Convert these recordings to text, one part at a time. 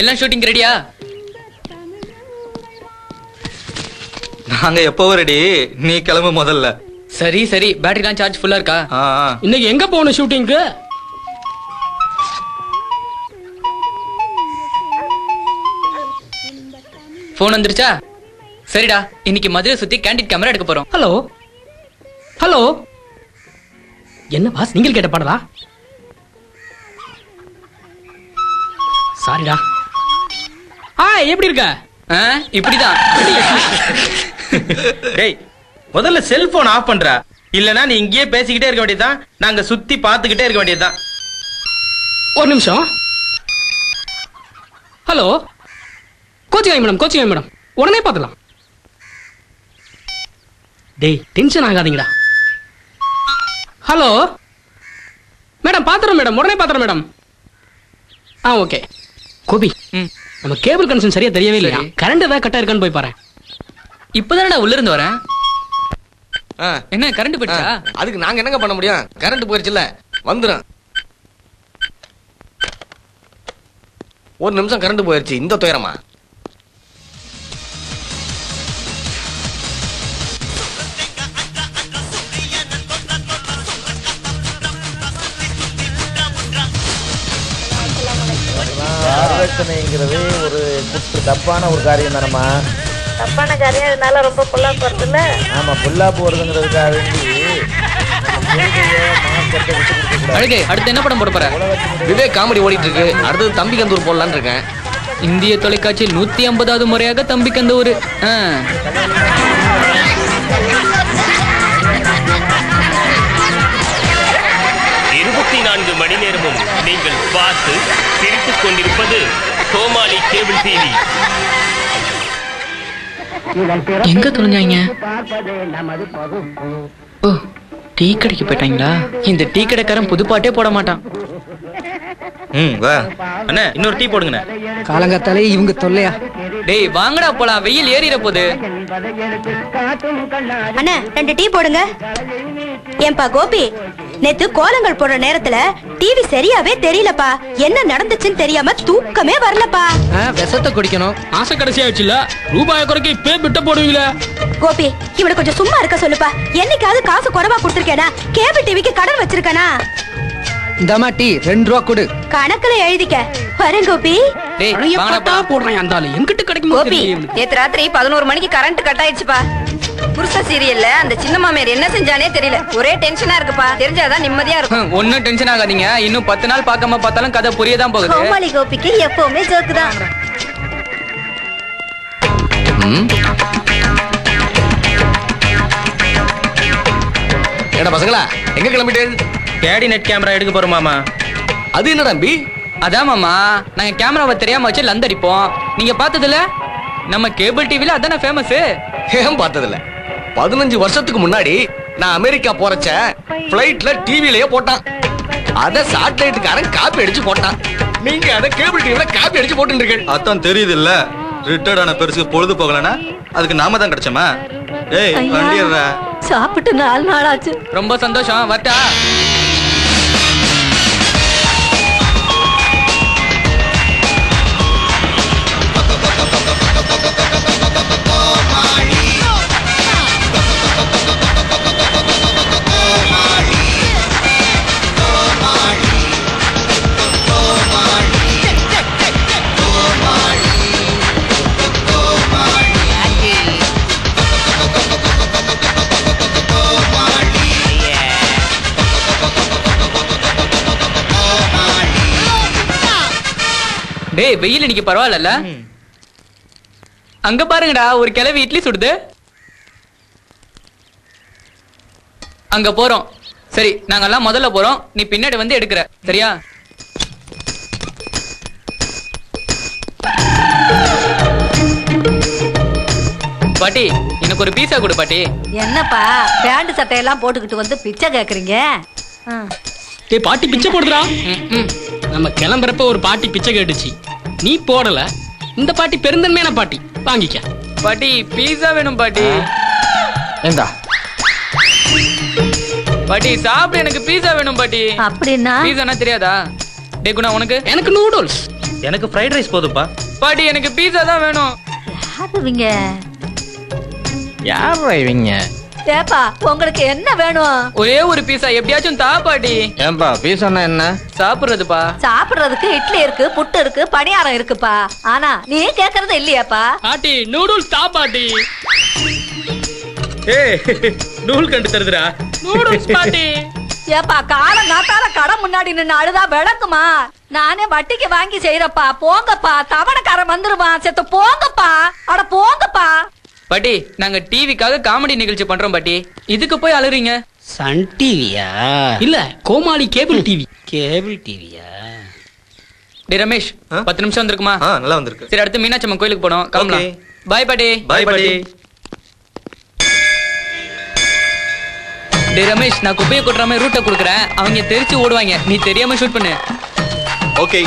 எல்லாம் ஷூட்டிங் ரெடியா நாங்க எப்போ ரெடி நீ கிளம்பு முதல்ல. சரி சரி. பேட்டரிலாம் சார்ஜ் ஃபுல்லா இருக்கா. இன்னைக்கு எங்க போகணும் ஷூட்டிங்க்கு ஃபோன் வந்துருச்சா? சரிடா. இன்னைக்கு மதுரை சுத்தி கேண்டிட் கேமரா எடுக்க போறோம். ஹலோ ஹலோ என்ன பாஸ் நீங்கள் கேட்ட பாடலா? சாரிடா ஆ எப்படி இருக்க? இப்படிதான். டேய் முதல்ல செல்போன் ஆஃப் பண்றா. இல்லனா நீ இங்கேயே பேசிக்கிட்டே இருக்க வேண்டியதுதான். நாங்க சுத்தி பார்த்துக்கிட்டே இருக்க வேண்டியதுதான். ஒரு நிமிஷம். Hello coaching madam coaching madam. உடனே பார்த்துலாம் டேய் டென்ஷன் ஆகாதீங்கடா. ஹலோ மேடம் பாத்துறோம் மேடம் உடனே பாத்துறோம் மேடம். ஆ ஓகே கோபி. நம்ம கேபிள் கனெக்ஷன் சரியா தெரியவே இல்லையா. கரண்ட் ஏதாவது கட்டா இருக்கான்னு போய் பாரு. இப்பதானடா உள்ள இருந்து வரேன். ஆ, என்ன கரண்ட் போயிடுச்சா? அதுக்கு நாங்க என்னங்க பண்ண முடியும்? கரண்ட் போயிருச்சுல்ல வந்துரும். ஒரு நிமிஷம் கரண்ட் போயிருச்சு. இந்த துயரமா? தப்பான ஒரு காரியம் தானம்மா? தப்பான காரியம் இதனால ரொம்ப புல்லா போறதுல ஆமா புல்லா போறதுங்கிறதுக்காக வேண்டி. அழகு அடுத்து என்ன படம் போட போற? விவேக் காமெடி ஓடிட்டு இருக்கு அடுத்தது தம்பி கந்தூர் போடலான்னு இருக்கேன். இந்திய தொலைக்காட்சியில் நூத்தி ஐம்பதாவது முறையாக ஒரு ஆ. இருபத்தி நான்கு மணி நேரமும் நீங்கள் பார்த்து சிரித்துக் கொண்டிருப்பது கோமாளி கேபிள் டிவி எங்க தொலைஞ்சாங்க? ஓ டீ கடைக்கு போயிட்டாங்களா? இந்த டீ கடைக்காரன் புது பாட்டே போட மாட்டான். ம் வா. அண்ணா இன்னொரு டீ போடுங்கண்ணே. காலங்காத்தாலே இவங்க தொல்லையா? டேய் வாங்கடா போலாம் வெயில் ஏறிற போது. அண்ணா ரெண்டு டீ போடுங்க. ஏன்பா கோபி? நேத்து கோலங்கள் போடுற நேரத்துல டிவி சரியாவே தெரியலப்பா. என்ன நடந்துச்சுன்னு தெரியாம தூக்கமே வரலப்பா. விஷத்தை குடிக்கணும். ஆசை கடைசியா வச்சுல ரூபாய் குறைக்க இப்பே பிட்ட போடுவீங்களே? கோபி இவனை கொஞ்சம் சும்மா இருக்க சொல்லுப்பா. என்னைக்காவது காசு குறைவா கொடுத்திருக்கேனா? கேபிள் டிவிக்கு கடன் வச்சிருக்கேனா? இந்தாம்மா டீ ரெண்டு ரூபா கொடு. கணக்குல எழுதிக்க. வரேன் கோபி. போடுறேன் அந்த எங்கிட்ட கிடைக்குமோ கோபி. நேத்து ராத்திரி பதினோரு மணிக்கு கரண்ட் கட் ஆயிடுச்சுப்பா. புருஷ சீரியல்ல அந்த சின்ன மாமியார் என்ன செஞ்சானே தெரியல. ஒரே டென்ஷனா இருக்குப்பா. தெரிஞ்சாதான் நிம்மதியா இருக்கும். ஒண்ணும் டென்ஷன் ஆகாதீங்க. இன்னும் பத்து நாள் பார்க்காம பார்த்தாலும் கதை புரியதான் போகுது. கோமாளி கோபிக்கு எப்பவுமே ஜோக்கு தான். ஏடா பசங்களா எங்க கிளம்பிட்டேன் கேடி நெட் கேமரா எடுக்க போறோமாமா அது என்ன தம்பி அதான் மாமா நாங்க கேமராவை தெரியாம வச்சு லந்து அடிப்போம் நீங்க பார்த்ததுல நம்ம கேபிள் டிவில அதானே ஃபேமஸ் ஏன் பார்த்ததில்ல? பதினஞ்சு வருஷத்துக்கு முன்னாடி நான் அமெரிக்கா போறச்ச பிளைட்ல டிவிலயே போட்டான். அத சாட்டிலைட்டுக்காரன் காப்பி அடிச்சு போட்டான். நீங்க அத கேபிள் டிவில காப்பி அடிச்சு போட்டு இருக்கீங்க அதான் தெரியுது இல்ல ரிட்டையர்ட் ஆன பெருசுக்கு பொழுது போகலனா அதுக்கு நாம தான் கிடைச்சோமா? ஏய் வண்டிடுறா சாப்பிட்டு நாலு நாள் ஆச்சு. ரொம்ப சந்தோஷம் வரட்டா. டேய் வெயில் இன்னைக்கு பரவாயில்ல அங்க பாருங்கடா ஒரு கிளவி இட்லி சுடுது. அங்க போறோம். சரி நாங்கெல்லாம் முதல்ல போறோம். நீ பின்னாடி வந்து எடுக்கிற. சரியா? பாட்டி எனக்கு ஒரு பீஸா கொடு பாட்டி. என்னப்பா பேண்ட் சட்டையெல்லாம் போட்டுக்கிட்டு வந்து பிச்சை கேக்குறீங்க? பாட்டி பிச்சை ம். நம்ம கிளம்புறப்ப ஒரு பாட்டி பிச்சை கேட்டுச்சு. நீ போடல. இந்த பாட்டி பெருந்தன்மையான பாட்டி. வாங்கிக்க. பாட்டி பீஸா வேணும் பாட்டி. ஏண்டா? பாட்டி சாப்பிடு எனக்கு பீஸா வேணும் பாட்டி. அப்படின்னா? பீஸானா தெரியாதா? டே குணா உனக்கு? எனக்கு நூடுல்ஸ் எனக்கு ஃப்ரைட் ரைஸ் போதும்பா பாட்டி எனக்கு பீஸா தான் வேணும். யாருவீங்க யார் இவங்க? ஏப்பா உங்களுக்கு என்ன வேணும்? ஒரே ஒரு பீஸா எப்படியாச்சும் தா பாட்டி. ஏன்பா பீஸானா என்ன? சாப்பிடுறதுப்பா. சாப்பிடுறதுக்கு இட்லி இருக்கு புட்டு இருக்கு பணியாரம் இருக்குப்பா. ஆனா நீ கேக்குறது இல்லையாப்பா? பாட்டி நூடுல்ஸ் தா பாட்டி. ஏய் நூல் கண்டு தருதுடா. நூடுல்ஸ் பாட்டி. ஏப்பா காலம் காத்தால கடை முன்னாடி நின்னு அழுதா விளக்குமா? நானே வட்டிக்கு வாங்கி செய்யறப்பா போங்கப்பா. தவணைக்காரன் வந்துருவான். செத்து போங்கப்பா. அட போங்கப்பா. பாட்டி நாங்க டிவிக்காக காமெடி நிகழ்ச்சி பண்றோம் பாட்டி இதுக்கு போய் அழுறீங்க சன் டிவியா இல்ல கோமாளி கேபிள் டிவி கேபிள் டிவியா டே ரமேஷ் பத்து நிமிஷம் வந்திருக்குமா ஆ நல்லா வந்திருக்கு சரி அடுத்து மீனாட்சி அம்மன் கோயிலுக்கு போனோம் கிளம்பலாம். பாய் பாட்டி பாய் பாட்டி டே ரமேஷ் நான் குப்பையை கொட்டுற மாதிரி ரூட்டை கொடுக்குறேன் அவங்க தெரிச்சு ஓடுவாங்க நீ தெரியாம ஷூட் பண்ணு ஓகே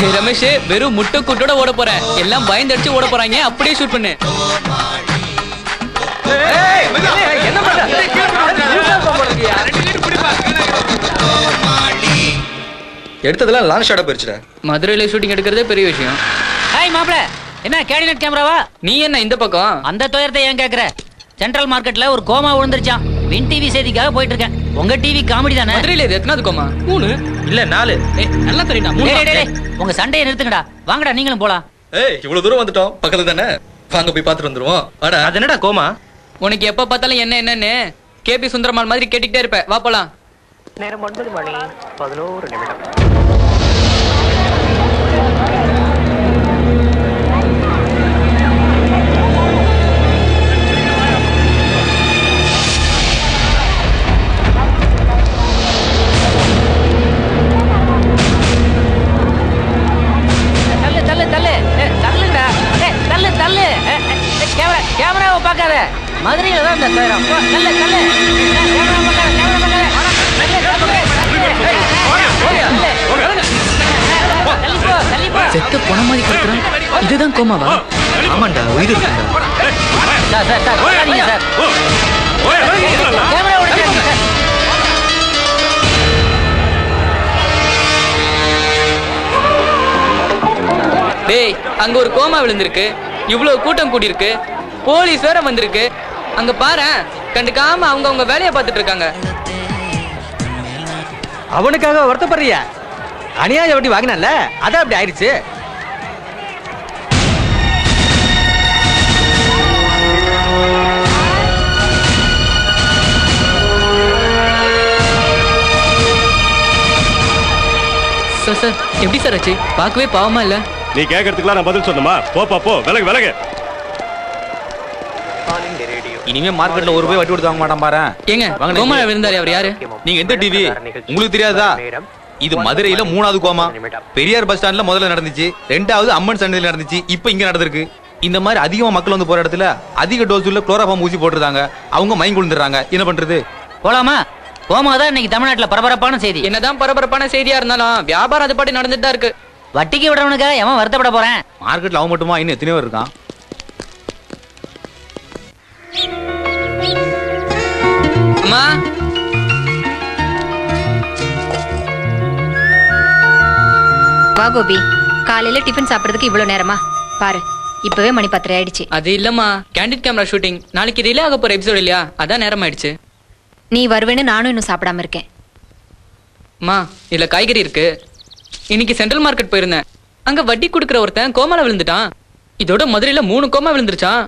டே ரமேஷ் வெறும் முட்டை கூட்டோட ஓட போறேன் எல்லாம் பயந்து அடிச்சு ஓட போறாங்க. அப்படியே ஷூட் பண்ணு. எடுத்ததெல்லாம் லாங் ஷாட்டா போயிருச்சுடா. மதுரையில ஷூட்டிங் எடுக்கிறதே பெரிய விஷயம். ஹாய் மாப்ள என்ன கேடினட் கேமராவா? நீ என்ன இந்த பக்கம்? அந்த துயரத்தை ஏன் கேக்குற? சென்ட்ரல் மார்க்கெட்ல ஒரு கோமா விழுந்துருச்சான் வின் டிவி செய்திக்காக போயிட்டு இருக்கேன் உங்க டிவி காமெடி தானே? மதுரையில இது எத்தனாவது கோமா? மூணு? இல்ல நாலு. நல்லா தெரியும்டா மூணு. டேய், டேய், டேய், உங்க சண்டையை நிறுத்துங்கடா. வாங்கடா நீங்களும் போலாம். ஏய் இவ்வளவு தூரம் வந்துட்டோம். பக்கத்துல தானே? வாங்க போய் பார்த்துட்டு வந்துருவோம். வாடா. அது என்னடா கோமா? உனக்கு எப்ப பார்த்தாலும் என்ன என்னன்னு கேபி சுந்தரமால் மாதிரி கேட்டுக்கிட்டே இருப்ப. வா போலாம். நேரம் ஒன்பது மணி பதினோரு நிமிடம். செத்த பொண மாதிரி கொடுக்குறான் இதுதான் கோமாவா? ஆமாண்டா உயிர் இருக்குடா சார் சார் சார் போகாதீங்க சார். கேமரா ஓடிக்காதீங்க சார். டேய் அங்க ஒரு கோமா விழுந்திருக்கு. இவ்வளவு கூட்டம் கூடியிருக்கு. போலீஸ் வேற வந்திருக்கு. அங்க பாரேன் கண்டுக்காம அவங்க அவங்க வேலையை பார்த்துட்டு இருக்காங்க. அவனுக்காக வருத்தப்படுறியா? அநியாய வட்டி வாங்கினால அதான் அப்படி ஆயிடுச்சு. சார் சார் எப்படி சார் ஆச்சு? பார்க்கவே பாவமா இல்ல? நீ கேட்கறதுக்குலாம் நான் பதில் சொன்னமா போப்பா போ. விலகு விலகு. இனிமே மார்க்கெட்ல ஒரு ரூபாய் வட்டி கொடுத்து வாங்க மாட்டான் பாரு ஏங்க கோமா விழுந்தாரு அவர் யாரு? நீங்க எந்த டிவி உங்களுக்கு தெரியாதா? இது மதுரையில மூணாவது கோமா. பெரியார் பஸ் ஸ்டாண்ட்ல முதல்ல நடந்துச்சு. ரெண்டாவது அம்மன் சந்தையில நடந்துச்சு. இப்போ இங்க நடந்திருக்கு. இந்த மாதிரி அதிகமா மக்கள் வந்து போற இடத்துல அதிக டோஸ் உள்ள குளோராஃபார்ம் ஊசி போட்டுருந்தாங்க அவங்க மயங்கி விழுந்துடுறாங்க. என்ன பண்றது? போலாமா? கோமா தான் இன்னைக்கு தமிழ்நாட்டுல பரபரப்பான செய்தி. என்னதான் பரபரப்பான செய்தியா இருந்தாலும் வியாபாரம் அது பாட்டு நடந்துட்டு தான் இருக்கு. வட்டிக்கு விடுறவனுக்காக எவன் வருத்தப்பட போறேன்? மார்க்கெட்ல அவன் மட்டுமா? இன்னும் எத்தனையோ இருக்கான். கோபி காலையில டிஃபன் சாப்பிடுறதுக்கு இவ்வளவு நேரமா? பாரு இப்பவே மணி பத்தரை ஆயிடுச்சு. அது இல்லம்மா கேண்டிட் கேமரா ஷூட்டிங் நாளைக்கு ரிலே ஆக போற எபிசோட் இல்லையா? அதான் நேரம் ஆயிடுச்சு நீ வருவேன்னு நானும் இன்னும் சாப்பிடாம இருக்கேன். அம்மா இதுல காய்கறி இருக்கு. இன்னைக்கு சென்ட்ரல் மார்க்கெட் போயிருந்தேன். அங்க வட்டி கொடுக்குற ஒருத்தன் கோமால விழுந்துட்டான். இதோட மதுரையில மூணு கோமா விழுந்துருச்சான்